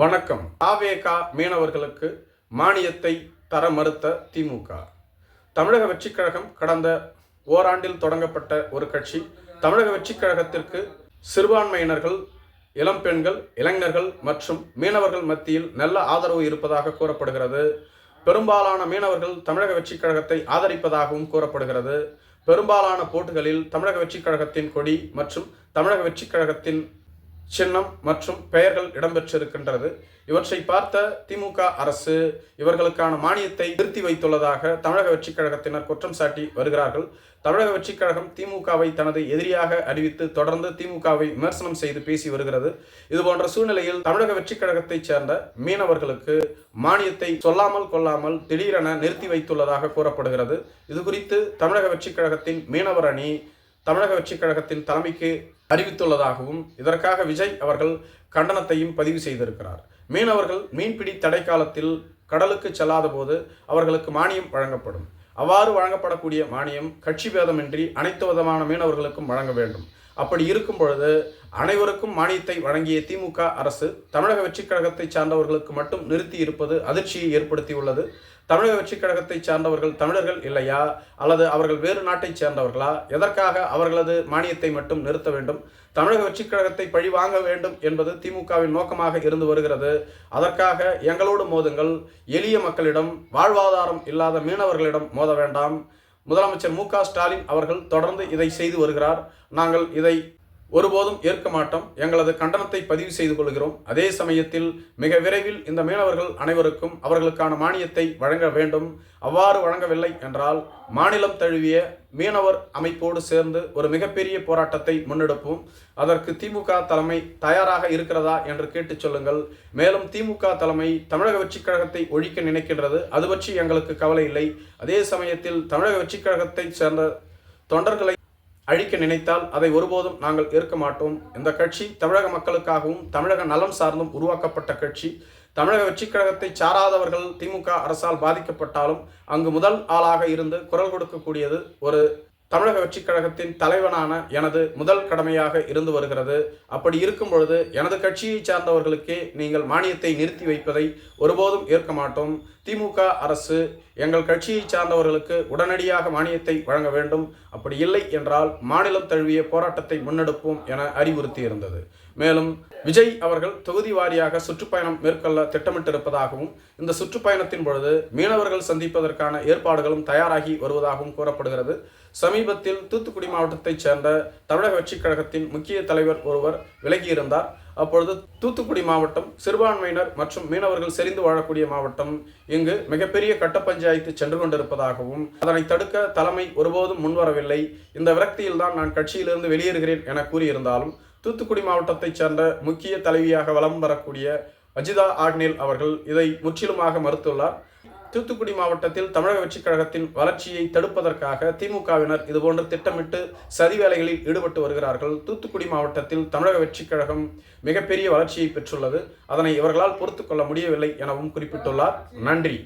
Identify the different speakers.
Speaker 1: வணக்கம். ஆவேகா மீனவர்களுக்கு மானியத்தை தர மறுத்த திமுக. தமிழக வெற்றிக் கழகம் கடந்த ஓராண்டில் தொடங்கப்பட்ட ஒரு கட்சி. தமிழக வெற்றிக் கழகத்திற்கு சிறுபான்மையினர்கள் இளம்பெண்கள் இளைஞர்கள் மற்றும் மீனவர்கள் மத்தியில் நல்ல ஆதரவு இருப்பதாக கூறப்படுகிறது. பெரும்பாலான மீனவர்கள் தமிழக வெற்றிக் கழகத்தை ஆதரிப்பதாகவும் கூறப்படுகிறது. பெரும்பாலான போட்டிகளில் தமிழக வெற்றிக் கழகத்தின் கொடி மற்றும் தமிழக வெற்றிக் கழகத்தின் சின்னம் மற்றும் பெயர்கள் இடம்பெற்றிருக்கின்றது. இவற்றை பார்த்த திமுக அரசு இவர்களுக்கான மானியத்தை நிறுத்தி வைத்துள்ளதாக தமிழக வெற்றிக் கழகத்தினர் குற்றம் சாட்டி வருகிறார்கள். தமிழக வெற்றிக் கழகம் திமுகவை தனது எதிரியாக அறிவித்து தொடர்ந்து திமுகவை விமர்சனம் செய்து பேசி வருகிறது. இதுபோன்ற சூழ்நிலையில் தமிழக வெற்றிக் கழகத்தைச் சேர்ந்த மீனவர்களுக்கு மானியத்தை சொல்லாமல் கொள்ளாமல் திடீரென நிறுத்தி வைத்துள்ளதாக கூறப்படுகிறது. இது குறித்து தமிழக வெற்றிக் கழகத்தின் மீனவர் அணி தமிழக வெற்றிக் கழகத்தின் தலைமைக்கு அறிவித்துள்ளதாகவும் இதற்காக விஜய் அவர்கள் கண்டனத்தையும் பதிவு செய்திருக்கிறார். மீனவர்கள் மீன்பிடி தடை காலத்தில் கடலுக்கு செல்லாத போது அவர்களுக்கு மானியம் வழங்கப்படும். அவ்வாறு வழங்கப்படக்கூடிய மானியம் கட்சி பேதமின்றி அனைத்து விதமான மீனவர்களுக்கும் வழங்க வேண்டும். அப்படி இருக்கும் பொழுது அனைவருக்கும் மானியத்தை வழங்கிய திமுக அரசு தமிழக வெற்றிக் கழகத்தை சார்ந்தவர்களுக்கு மட்டும் நிறுத்தி இருப்பது அதிர்ச்சியை ஏற்படுத்தியுள்ளது தமிழக வெற்றிக் கழகத்தை சார்ந்தவர்கள் தமிழர்கள் இல்லையா? அல்லது அவர்கள் வேறு நாட்டைச் சேர்ந்தவர்களா? எதற்காக அவர்களது மானியத்தை மட்டும் நிறுத்த வேண்டும்? தமிழக வெற்றிக் கழகத்தை பழி வாங்க வேண்டும் என்பது திமுகவின் நோக்கமாக இருந்து வருகிறது. அதற்காக எங்களோடு மோதுங்கள். எளிய மக்களிடம் வாழ்வாதாரம் இல்லாத மீனவர்களிடம் மோத வேண்டாம். முதலமைச்சர் மு க ஸ்டாலின் அவர்கள் தொடர்ந்து இதை செய்து வருகிறார். நாங்கள் இதை ஒருபோதும் ஏற்க மாட்டோம். எங்களது கண்டனத்தை பதிவு செய்து கொள்கிறோம். அதே சமயத்தில் மிக விரைவில் இந்த மீனவர்கள் அனைவருக்கும் அவர்களுக்கான மானியத்தை வழங்க வேண்டும். அவ்வாறு வழங்கவில்லை என்றால் மாநிலம் தழுவிய மீனவர் அமைப்போடு சேர்ந்து ஒரு மிகப்பெரிய போராட்டத்தை முன்னெடுப்போம். அதற்கு திமுக தலைமை தயாராக இருக்கிறதா என்று கேட்டுச் சொல்லுங்கள். மேலும் திமுக தலைமை தமிழக வெற்றிக் கழகத்தை ஒழிக்க நினைக்கின்றது. அது பற்றி எங்களுக்கு கவலை இல்லை. அதே சமயத்தில் தமிழக வெற்றிக் கழகத்தை சேர்ந்த தொண்டர்களை அழிக்க நினைத்தால் அதை ஒருபோதும் நாங்கள் ஏற்க மாட்டோம். இந்த கட்சி தமிழக மக்களுக்காகவும் தமிழக நலம் சார்ந்தும் உருவாக்கப்பட்ட கட்சி. தமிழக வெற்றிக் கழகத்தை சாராதவர்கள் திமுக அரசால் பாதிக்கப்பட்டாலும் அங்கு முதல் ஆளாக இருந்து குரல் கொடுக்கக்கூடியது ஒரு தமிழக வெற்றிக் கழகத்தின் தலைவனான எனது முதல் கடமையாக இருந்து வருகிறது. அப்படி இருக்கும் பொழுது எனது கட்சியை சார்ந்தவர்களுக்கே நீங்கள் மானியத்தை நிறுத்தி வைப்பதை ஒருபோதும் ஏற்க மாட்டோம். திமுக அரசு எங்கள் கட்சியை சார்ந்தவர்களுக்கு உடனடியாக மானியத்தை வழங்க வேண்டும். அப்படி இல்லை என்றால் மாநிலம் தழுவிய போராட்டத்தை முன்னெடுப்போம் என அறிவுறுத்தி இருந்தது. மேலும் விஜய் அவர்கள் தொகுதி வாரியாக சுற்றுப்பயணம் மேற்கொள்ள திட்டமிட்டிருப்பதாகவும் இந்த சுற்றுப்பயணத்தின் பொழுது மீனவர்கள் சந்திப்பதற்கான ஏற்பாடுகளும் தயாராகி வருவதாகவும் கூறப்படுகிறது. சமீபத்தில் தூத்துக்குடி மாவட்டத்தைச் சேர்ந்த தமிழக வெற்றிக் கழகத்தின் முக்கிய தலைவர் ஒருவர் விலகியிருந்தார். அப்பொழுது தூத்துக்குடி மாவட்டம் சிறுபான்மையினர் மற்றும் மீனவர்கள் செறிந்து வாழக்கூடிய மாவட்டம். இங்கு மிகப்பெரிய கட்ட பஞ்சாயத்து சென்று கொண்டிருப்பதாகவும் அதனை தடுக்க தலைமை ஒருபோதும் முன்வரவில்லை. இந்த விரக்தியில்தான் நான் கட்சியிலிருந்து வெளியேறுகிறேன் என கூறியிருந்தாலும் தூத்துக்குடி மாவட்டத்தைச் சேர்ந்த முக்கிய தலைவியாக வலம் வரக்கூடிய அஜிதா ஆக்னேல் அவர்கள் இதை முற்றிலுமாக மறுத்துள்ளார். தூத்துக்குடி மாவட்டத்தில் தமிழக வெற்றிக் கழகத்தின் வளர்ச்சியை தடுப்பதற்காக திமுகவினர் இதுபோன்று திட்டமிட்டு சதி வேலைகளில் ஈடுபட்டு வருகிறார்கள். தூத்துக்குடி மாவட்டத்தில் தமிழக வெற்றிக் கழகம் மிகப்பெரிய வளர்ச்சியை பெற்றுள்ளது. அதனை இவர்களால் பொறுத்து கொள்ள முடியவில்லை எனவும் குறிப்பிட்டுள்ளார். நன்றி.